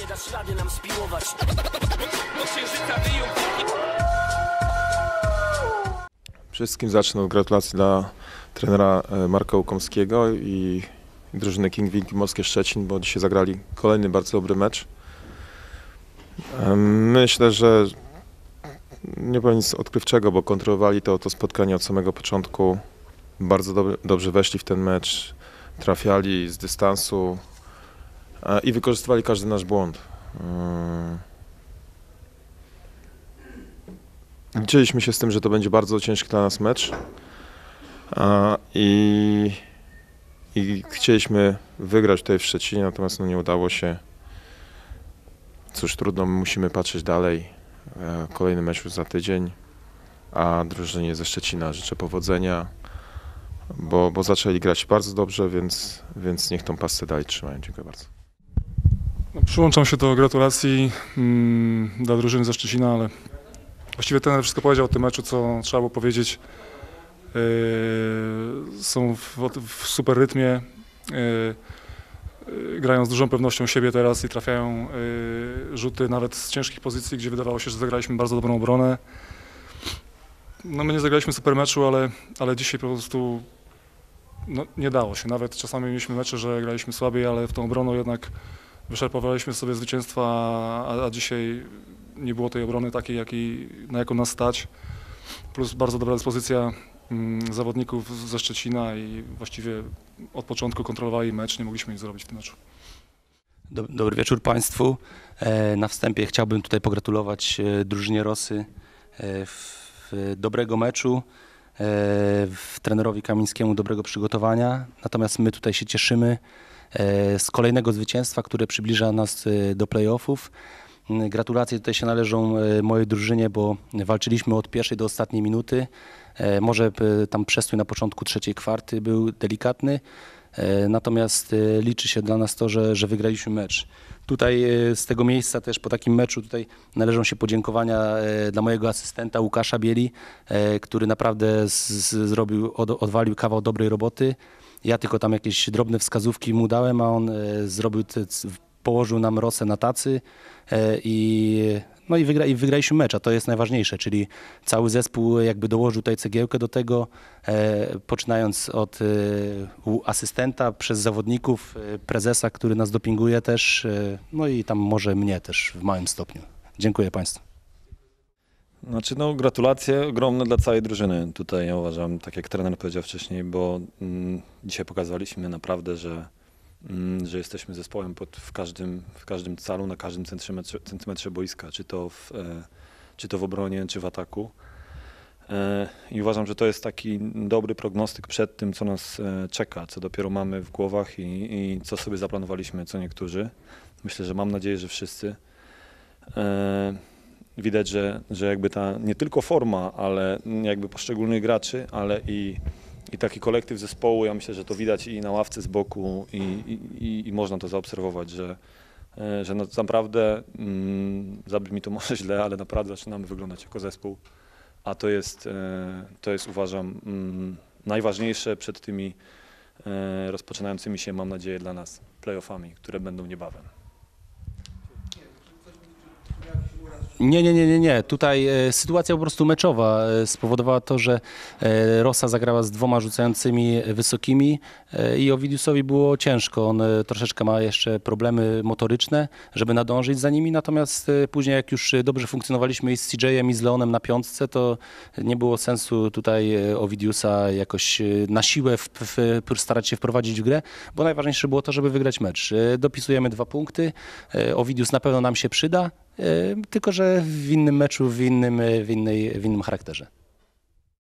Nie dasz rady nam spiłować Wszystkim zacznę od gratulacji dla trenera e, Marka Łukomskiego i drużyny King Wilki Morskie Szczecin, bo dzisiaj zagrali kolejny bardzo dobry mecz. Myślę, że nie powiem nic odkrywczego, bo kontrolowali to, to spotkanie od samego początku. Bardzo dob- dobrze weszli w ten mecz, trafiali z dystansu i wykorzystywali każdy nasz błąd. E, Liczyliśmy się z tym, że to będzie bardzo ciężki dla nas mecz a, i, i chcieliśmy wygrać tutaj w Szczecinie, natomiast no nie udało się. Cóż, trudno, musimy patrzeć dalej. E, Kolejny mecz już za tydzień, a drużynie ze Szczecina życzę powodzenia, bo, bo zaczęli grać bardzo dobrze, więc, więc niech tą pasę dalej trzymają. Dziękuję bardzo. No, Przyłączam się do gratulacji mm, dla drużyny ze Szczecina, ale właściwie ten wszystko powiedział o tym meczu, co trzeba było powiedzieć. Yy, są w, w super rytmie, yy, grają z dużą pewnością siebie teraz i trafiają yy, rzuty nawet z ciężkich pozycji, gdzie wydawało się, że zagraliśmy bardzo dobrą obronę. No my nie zagraliśmy super meczu, ale, ale dzisiaj po prostu no, nie dało się. Nawet czasami mieliśmy mecze, że graliśmy słabiej, ale w tą obroną jednak wyczerpowaliśmy sobie zwycięstwa, a, a dzisiaj nie było tej obrony takiej, jakiej, na jaką nas stać. Plus bardzo dobra dyspozycja mm, zawodników ze Szczecina i właściwie od początku kontrolowali mecz, nie mogliśmy nic zrobić w tym meczu. Dob- Dobry wieczór Państwu. E, Na wstępie chciałbym tutaj pogratulować e, drużynie Rosy e, dobrego meczu, trenerowi Kamińskiemu dobrego przygotowania. Natomiast my tutaj się cieszymy z kolejnego zwycięstwa, które przybliża nas e, do playoffów. Mm, Gratulacje tutaj się należą e, mojej drużynie, bo walczyliśmy od pierwszej do ostatniej minuty. E, Może e, tam przestój na początku trzeciej kwarty był delikatny, E, Natomiast e, liczy się dla nas to, że, że wygraliśmy mecz. Tutaj e, z tego miejsca też po takim meczu tutaj należą się podziękowania e, dla mojego asystenta Łukasza Bieli, e, który naprawdę z, z, zrobił, od, odwalił kawał dobrej roboty. Ja tylko tam jakieś drobne wskazówki mu dałem, a on e, zrobił, położył nam rosę na tacy e, i no i, wygra, i wygraliśmy mecz, a to jest najważniejsze, czyli cały zespół jakby dołożył tutaj cegiełkę do tego, e, poczynając od e, asystenta, przez zawodników, e, prezesa, który nas dopinguje też, e, no i tam może mnie też w małym stopniu. Dziękuję Państwu. Znaczy, no, gratulacje ogromne dla całej drużyny. Tutaj ja uważam, tak jak trener powiedział wcześniej, bo mm, dzisiaj pokazaliśmy naprawdę, że, mm, że jesteśmy zespołem pod, w, każdym, w każdym calu, na każdym centymetrze, centymetrze boiska, czy to, w, e, czy to w obronie, czy w ataku. E, I uważam, że to jest taki dobry prognostyk przed tym, co nas e, czeka, co dopiero mamy w głowach i, i co sobie zaplanowaliśmy, co niektórzy. Myślę, że mam nadzieję, że wszyscy. E, widać, że, że jakby ta nie tylko forma, ale jakby poszczególnych graczy, ale i, i taki kolektyw zespołu, ja myślę, że to widać i na ławce z boku i, i, i, można to zaobserwować, że, e, że no, naprawdę, mm, zabrzmi to może źle, ale naprawdę zaczynamy wyglądać jako zespół, a to jest, e, to jest uważam mm, najważniejsze przed tymi e, rozpoczynającymi się, mam nadzieję, dla nas playoffami, które będą niebawem. Nie, nie, nie, nie, nie. Tutaj e, sytuacja po prostu meczowa e, spowodowała to, że e, Rosa zagrała z dwoma rzucającymi wysokimi i Ovidiusowi było ciężko. On troszeczkę ma jeszcze problemy motoryczne, żeby nadążyć za nimi, natomiast później jak już dobrze funkcjonowaliśmy i z CJ-em i z Leonem na piątce, to nie było sensu tutaj Ovidiusa jakoś na siłę w, w, starać się wprowadzić w grę, bo najważniejsze było to, żeby wygrać mecz. Dopisujemy dwa punkty, Ovidius na pewno nam się przyda, tylko że w innym meczu, w innym, w innej, w innym charakterze.